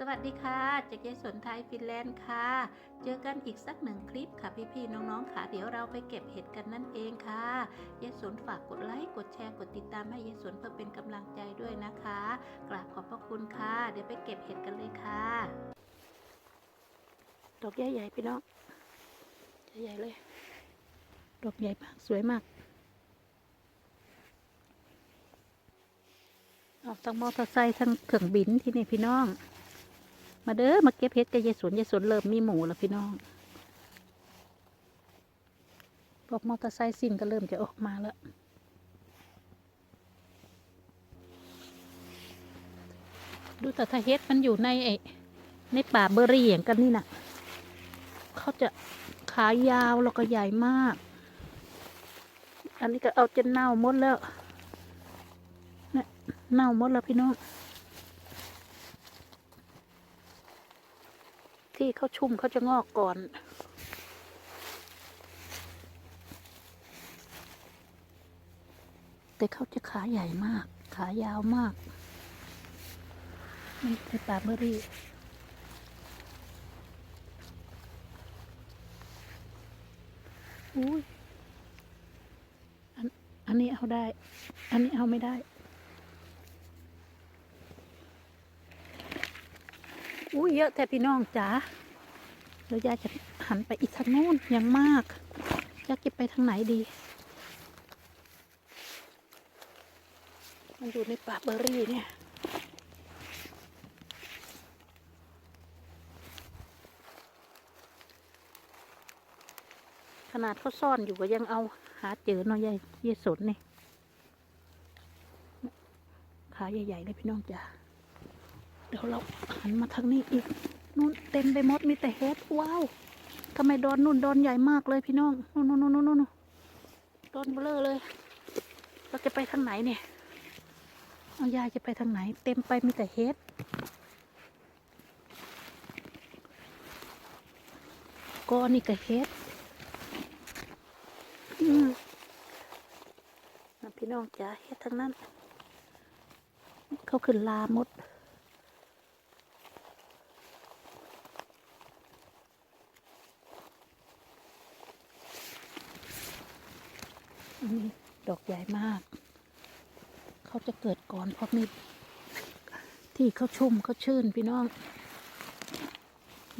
สวัสดีค่ะจากยายสนไทยฟินแลนด์ค่ะ เจอกันอีกสักหนึ่งคลิปค่ะพี่ๆน้องๆค่ะ เดี๋ยวเราไปเก็บเห็ดกันนั่นเองค่ะยายสนฝากกดไลค์กดแชร์กดติดตามให้ยายสนเพื่อเป็นกำลังใจด้วยนะคะกราบขอบพระคุณค่ะ เดี๋ยวไปเก็บเห็ดกันเลยค่ะดอกใหญ่ๆพี่น้องใหญ่ๆเลย ดอกใหญ่มากสวยมากออกทั้งมอเตอร์ไซค์ทั้งเครื่องบินที่นี่พี่น้อง มาเด้อมาเก็บเห็ดกับยายสวนยายสวนเริ่มมีหมูแล้วพี่น้องพวกมอเตอร์ไซค์สิ่งก็เริ่มจะออกมาแล้วดูแต่ถ้าเฮ็ดมันอยู่ในไอ้ในป่าเบอร์รี่อย่างกันนี่น่ะเขาจะขายาวแล้วก็ใหญ่มาก อันนี้ก็เอาจนเน่าหมดแล้วเนี่ยเน่าหมดแล้วพี่น้อง ที่เขาชุ่มเขาจะงอกก่อน แต่เขาจะขาใหญ่มาก ขายาวมากนี่คือปลาเบอรี่อุ้ยอันอันนี้เอาได้ อันนี้เอาไม่ได้ อุ้ยเยอะแต่พี่น้องจ๋าเดี๋ยวยายจะหันไปอีกทางโน้นยังมากจะเก็บไปทางไหนดี มันอยู่ในป่าเบอร์รี่เนี่ยขนาดเขาซ่อนอยู่ก็ยังเอาหาเจอเนาะยายยายสนนี่ขาใหญ่ๆเลยพี่น้องจ๋า เดี๋ยวเราหันมาทางนี้อีกนู่นเต็มไปหมดมีแต่เฮ็ดว้าวทำไมดอนนู่นดอนใหญ่มากเลยพี่น้องนู่นนู่นนู่นนู่นดอนเบลอเลย เราจะไปทางไหนเนี่ยเอายายจะไปทางไหน เต็มไปมีแต่เฮ็ดก็นี่ก็เฮ็ดอืมน่ะพี่น้องจ๋าเฮ็ดทั้งนั้น เขาขึ้นลาหมด นนี้ดอกใหญ่มาก เขาจะเกิดก่อนเพราะมีที่เขาชุ่มเขาชื่นพี่น้อง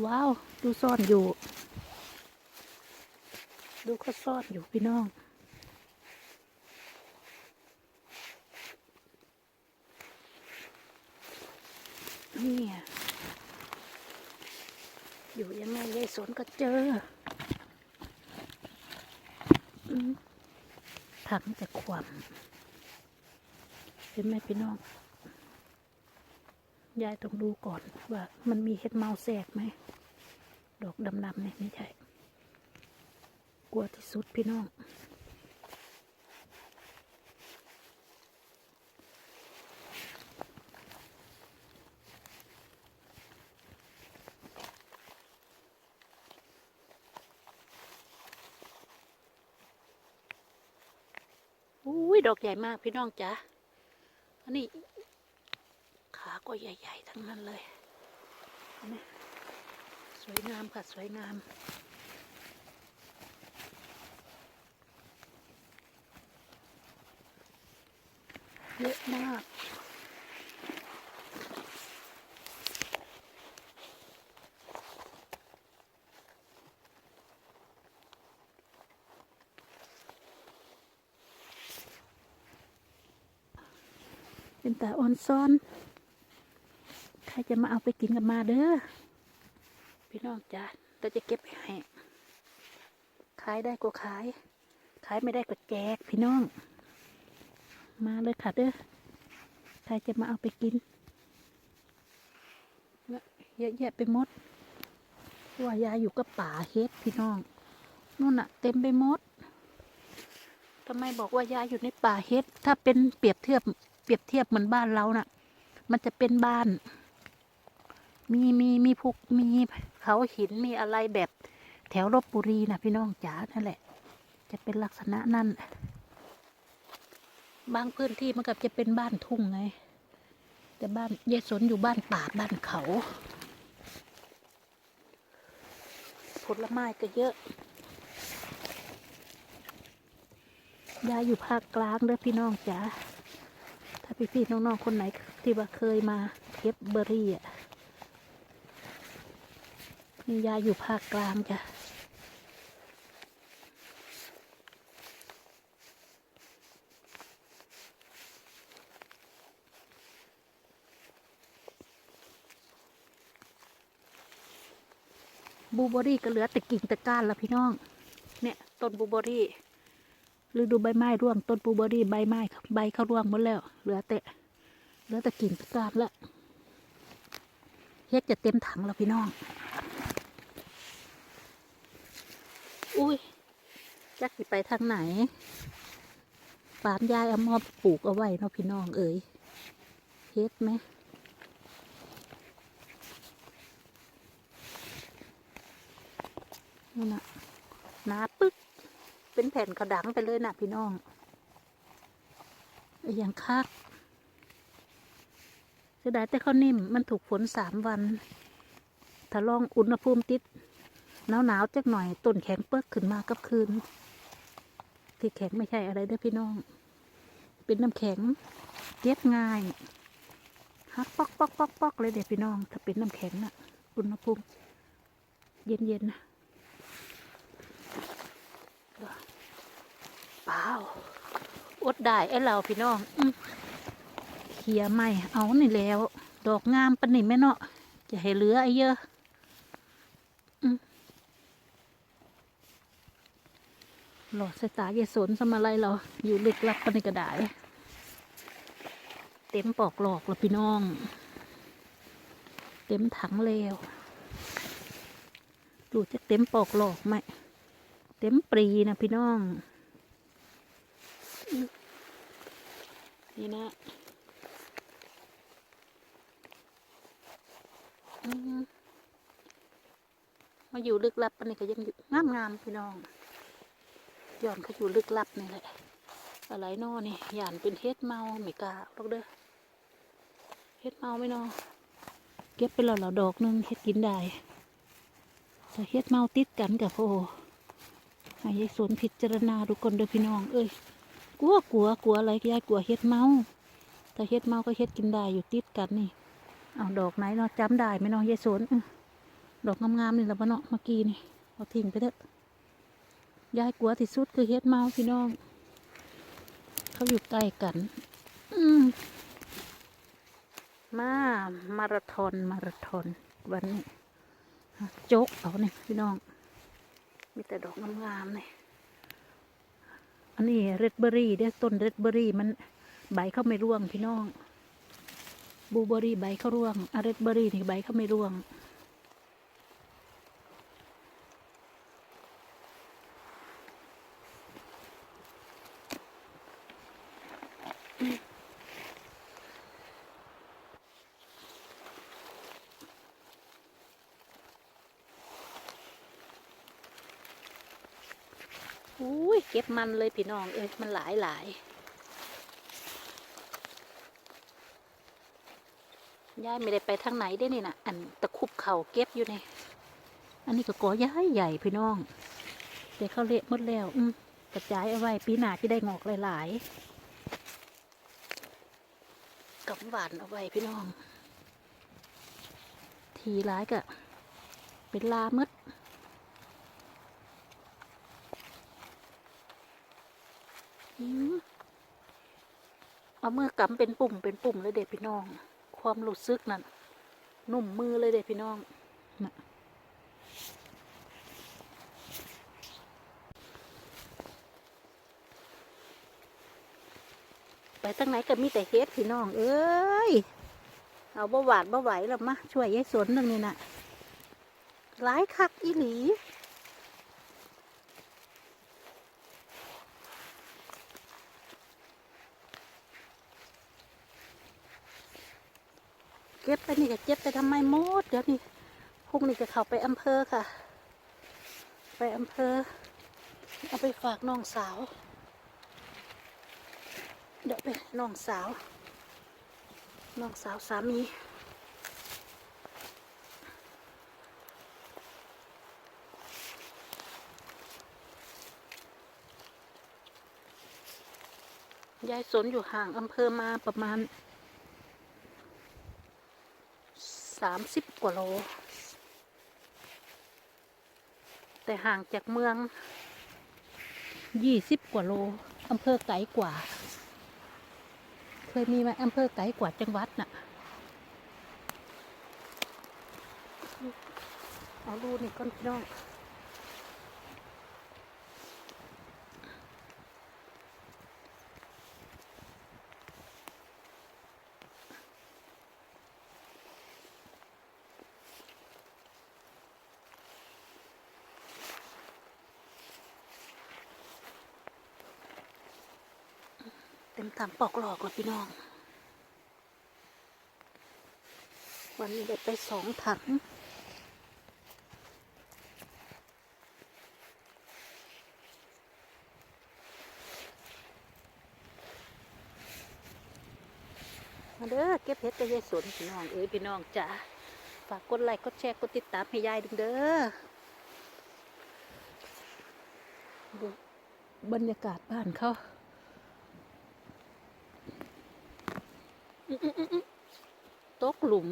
ว้าว ดูซ่อนอยู่ ดูเขาซ่อนอยู่พี่น้อง นี่อยู่ยังไงยายสนก็เจอ อืม ถังจะขวามเห็นไหมพี่น้อง ยายต้องดูก่อนว่า มันมีเห็ดเมาแสกไหม ดอกดำๆเนี่ยไม่ใช่ กลัวที่สุดพี่น้อง อุ้ยดอกใหญ่มากพี่น้องจ๋าอันนี้ ขาก็ใหญ่ ๆ ทั้งนั้นเลยนี่สวยงามค่ะ สวยงามเยอะมาก เป็นตาอ่อนซ้อน ใครจะมาเอาไปกินกันมาเด้อ พี่น้องจ้าเราจะเก็บไปให้ ขายได้ก็ขาย ขายไม่ได้ก็แจกพี่น้อง มาเลยค่ะเด้อ ใครจะมาเอาไปกินเยอะแยะไปหมดว่ายายอยู่กับป่าเฮ็ดพี่น้อง นู่นน่ะเต็มไปหมดทำไมบอกว่ายายอยู่ในป่าเฮ็ด ถ้าเป็นเปรียบเทียบ เปรียบเทียบเหมือนบ้านเรานะ่ะ มันจะเป็นบ้าน มีมีมีผุกมีเขาหินมีอะไรแบบแถวลบบุรีนะพี่น้องจ๋านั่นแหละ จะเป็นลักษณะนั่นบางพื้นที่มันกับจะเป็นบ้านทุ่งไง แต่บ้านเยสนอยู่บ้านป่าบ้านเขา ผลไม้ก็เยอะยายอยู่ภาคกลางเด้อพี่น้องจ๋า พี่ๆน้องๆคนไหนที่ว่าเคยมาเก็บเบอร์รี่อะนี่ยายอยู่ภาคกลางจ้ะบลูเบอรี่ก็เหลือแต่กิ่งแต่ก้านแล้วพี่น้อง เนี่ยต้นบลูเบอรี่ฤดูใบไม้ร่วงต้นบลูเบอรี่ใบไม้ ใบเขาร่วงหมดแล้ว เหลือแต่เหลือแต่กิ่งต่ก้านแล้วเฮ็ดจะเต็มถังแล้วพี่น้อง อุ้ยจักสิไปทางไหนปานยายเอามอบปลูกเอาไว้เนาะพี่น้องเอ๋ยเฮ็ดไหมนั่นะหนาปึ๊ก เป็นแผ่นกระดังไปเลยนะพี่น้อง อย่างคักเสียดายแต่เขานิ่มมันถูกฝนสามวัน ถ้าลองอุณหภูมิติดหนาวหนาวจักหน่อยต้นแข็งเปิกขึ้นมากับคืน ที่แข็งไม่ใช่อะไรเด้อพี่น้อง เป็นน้ำแข็งเก็บง่ายฮักปอกปอกปอกปอกเลยเด็พี่น้อง ถ้าเป็นน้ำแข็งน่ะอุณหภูมิเย็นเย็นๆนะเปล่า อดได้ไอ้เราพี่น้องอเขียไม่เอานี่แล้ว ดอกงามปนนี่แม่เนาะจะให้เหลือไอ้เยอะหลอดสายตาเยสนสมาไรเราอยู่ลึกลับปนนี่ก็ได้เต็มปอกหลอกแล้วพี่น้อง เต็มถังแล้วดูจะเต็มปอกหลอกไหมเต็มปรีนะพี่น้องอืม นี่นะมาอยู่ลึกลับอันนี้ก็ยังอยู่งามงามๆพี่น้องย้อนเขาอยู่ลึกลับนี่แหละ อะไรนอนี่หยานเป็นเฮ็ดเมาไม่กล้าหรอกเด้อเฮ็ดเมาไม่นอเก็บไปแล้วเหราดอกนึงเฮ็ดกินได้แต่เฮ็ดเมาติดกันกับโอ้ให้ยายสวนพิจารณาดูก่อนเด้อพี่น้อง เอ้ย กลัวกลัวกลัวอะไรยายกลัวเฮ็ดเมาแต่เฮ็ดเมาก็เฮ็ดกินได้อยู่ติดกันนี่เอาดอกไหนเนาะจำได้ไหมเนาะยายสนดอกงามๆนี่แหละบ่เนาะเมื่อกี้นี่เอาทิ้งไปเถอะยายกลัวที่สุดคือเฮ็ดเมาพี่น้อง เขาอยู่ใกล้กัน อืมามาราธอนมาราธอนวันนี้โจกเอาเนี่ยพี่น้อง มีแต่ดอกงามๆเลย อันนี้เรดเบอรี่เด้ต้นเรดเบอรี่มันใบเขาไม่ร่วงพี่น้อง บูเบอรี่ใบเขาร่วงอะเรดเบอรี่นี่ใบเขาไม่ร่วง อุ้ยเก็บมันเลยพี่น้อง เอ้ยมันหลายหลายยายไม่ได้ไปทางไหนได้นี่นะอันตะคุบเข่าเก็บอยู่นี่อันนี้ก็กอย้ายใหญ่พี่น้องแต่เขาเละหมดแล้ว อืมกระจายเอาไว้ปีหน้าที่ได้งอกหลายๆกับหวานเอาไว้พี่น้อง ทีร้ายก็เป็นลาหมด อืม เอามือกำเป็นปุ่มเป็นปุ่มเลยเด็พี่น้อง ความรู้สึกนั่นนุ่มมือเลยเด็พี่น้องนะไปตั้งไหนก็มีแต่เฮ็ดพี่น้อง เอ้ย เอาบ่หวาดบ่ไหวแล้วมาช่วยยายสนหนึ่งนี่น่ะหลายคักอีหลี ก็บไปนี่จะเก็บไปทำไมหมด เดี๋ยวนี้พรุ่งนี้จะเข้าไปอำเภอค่ะ ไปอำเภอ เอาไปฝากน้องสาว เดี๋ยวไปน้องสาว น้องสาวสามียายสนอยู่ห่างอำเภอมาประมาณ สามสิบกว่าโล แต่ห่างจากเมืองยี่สิบกว่าโลอำเภอไกลกว่า เคยมีไหมอำเภอไกลกว่าจังหวัดน่ะ เอาลูนี่ก้อนพี่น้อง ต็มตามปอกหลอกเลยพี่น้อง วันนี้ได้ไปสองถังมาเด้อเก็บเห็ดกับยายสนพี่น้องเอ้ยพี่น้องจ๋าฝากกดไลค์กดแชร์กดติดตามให้ยายดึงเด้อดูบรรยากาศบ้านเขาอื้ออื้ออื้ออื้อตก หลุม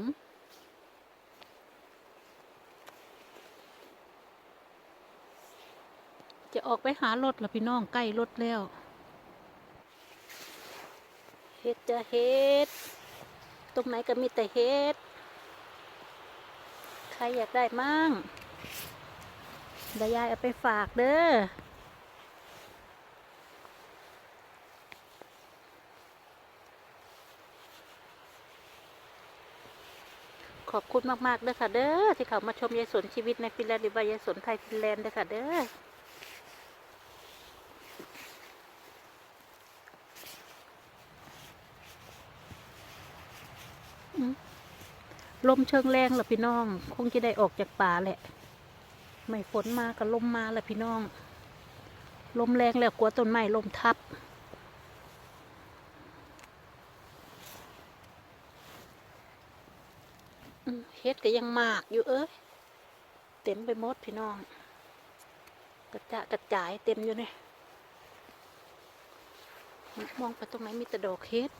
จะออกไปหารถละพี่น้องใกล้รถแล้วเฮ็ดจะเฮ็ด ตรงไหนก็มีแต่เฮ็ด ใครอยากได้มั่งเดี๋ยวยายเอาไปฝากเด้อ ขอบคุณมากๆเด้อค่ะ เด้อที่เขามาชมยายสนชีวิตในฟินแลนด์หรือว่ายายสนไทยฟินแลนด์เด้อค่ะ เด้อลมเชิงแรงเหรอพี่น้อง คงจะได้ออกจากป่าแหละ ไม่ฝนมากับลมมาแหละพี่น้อง ลมแรงแล้วกลัวต้นไม้ลมทับ อืม เฮ็ดก็ยังมากอยู่เอ้ยเต็มไปหมดพี่น้อง กระจะกระจายเต็มอยู่เนี่ยมองไปตรงไหนมีแต่ดอกเฮ็ด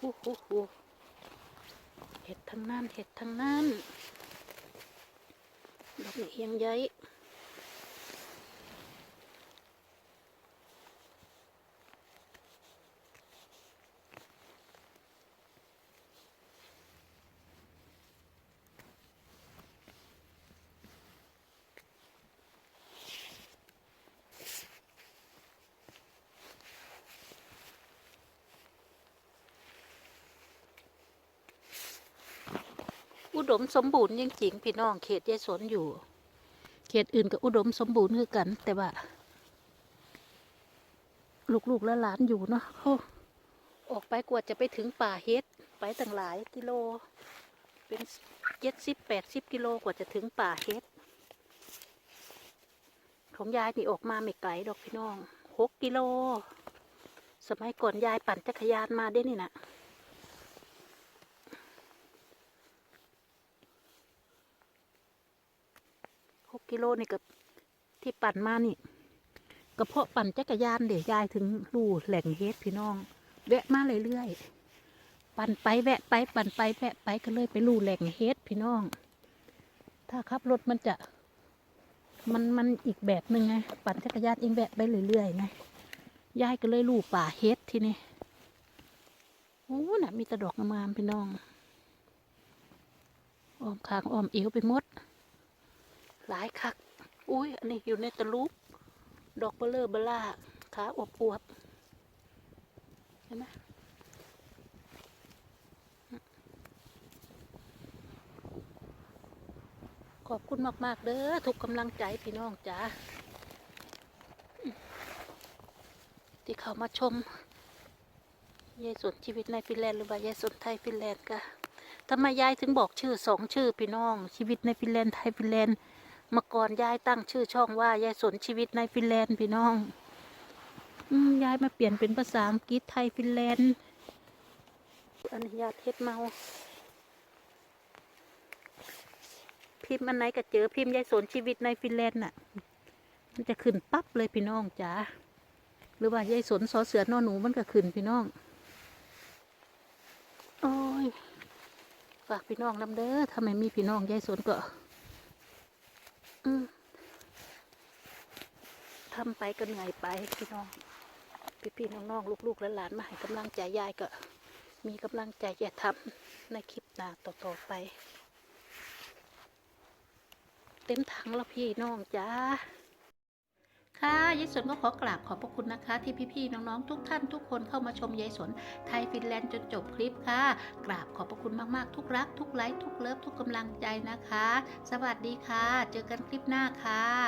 ฮู้ฮู้ฮู้เห็ดทั้งนั้นเห็ดทั้งนั้นด อุดมสมบูรณ์จริงๆพี่น้องเขตยายสนอยู่ ตอื่นก็อุดมสมบูรณ์คือกัน แต่ว่า ลูกๆและหลานอยู่เนาะออกไปกว่าจะไปถึงป่าเฮ็ดไปตั้งหลายกิโล เป็นเจ็ดสิบแปดสิบกิโลกว่าจะถึงป่าเฮ็ดของยายนี่ออกมาไม่ไกลดอกพี่น้องหกกิโล สมัยก่อนยายปั่นจักรยานมาได้นี่นะ หกกิโลนี่กับที่ปั่นมานี่กระเพาะปั่นจักรยานเดี๋ยวยายถึงรูแหล่งเฮ็ดพี่น้อง แวะมาเรื่อยๆปั่นไปแวะไปปั่นไปแวะไปก็เลยไปรูแหล่งเฮ็ดพี่น้อง ถ้าขับรถมันจะ มันมันอีกแบบหนึ่งไงปั่นจักรยานเองแวะไปเรื่อยๆไงยายก็เลยรูป่าเฮ็ดที่นี่โอ้น่ะมีตะดอกงามๆพี่น้องอ้อมคางอ้อมเอวไปหมด หลายคัก อุ้ยอันนี้อยู่ในตะลุกดอกเบลเลอร์เบล่าขาอวบอวบเห็นไหมขอบคุณมาก ๆ เด้อทุกกำลังใจพี่น้องจ๋าที่เขามาชมยายสนชีวิตในฟินแลนด์หรือว่ายายสนไทยฟินแลนด์กะทำไมยายถึงบอกชื่อสองชื่อพี่น้อง ชีวิตในฟินแลนด์ไทยฟินแลนด์ เมื่อก่อนยายตั้งชื่อช่องว่ายายสนชีวิตในฟินแลนด์พี่น้องอยายมาเปลี่ยนเป็นภาษาอังกฤษไทยฟินแลนด์อนุญาตเฮ็ดเมา พิมพ์อันไหนก็เจอพิมพ์ยายสนชีวิตในฟินแลนด์น่ะ มันจะขึ้นปั๊บเลยพี่น้องจ๋าหรือว่ายายสนสอเสือนอหนูมันก็ขึ้นพี่น้องโอ้ยฝากพี่น้องนำเด้อถ้าไม่มีพี่น้องยายสนก็อืม ทำไปก็เหนื่อยไปพี่น้อง พี่ๆน้องๆลูกๆและหลานมาให้กำลังใจยายก็ มีกำลังใจจะทำในคลิปหน้าต่อๆไป เต็มถังแล้วพี่น้องจ้า ค่ะยายสนก็ขอกราบขอบพระคุณนะคะ ที่พี่ๆน้องๆทุกท่านทุกคนเข้ามาชมยายสนไทยฟินแลนด์จนจบคลิปค่ะ กราบขอบพระคุณมากๆ ทุกรัก ทุกไลค์ทุกเลิฟทุกกำลังใจนะคะ สวัสดีค่ะ เจอกันคลิปหน้าค่ะ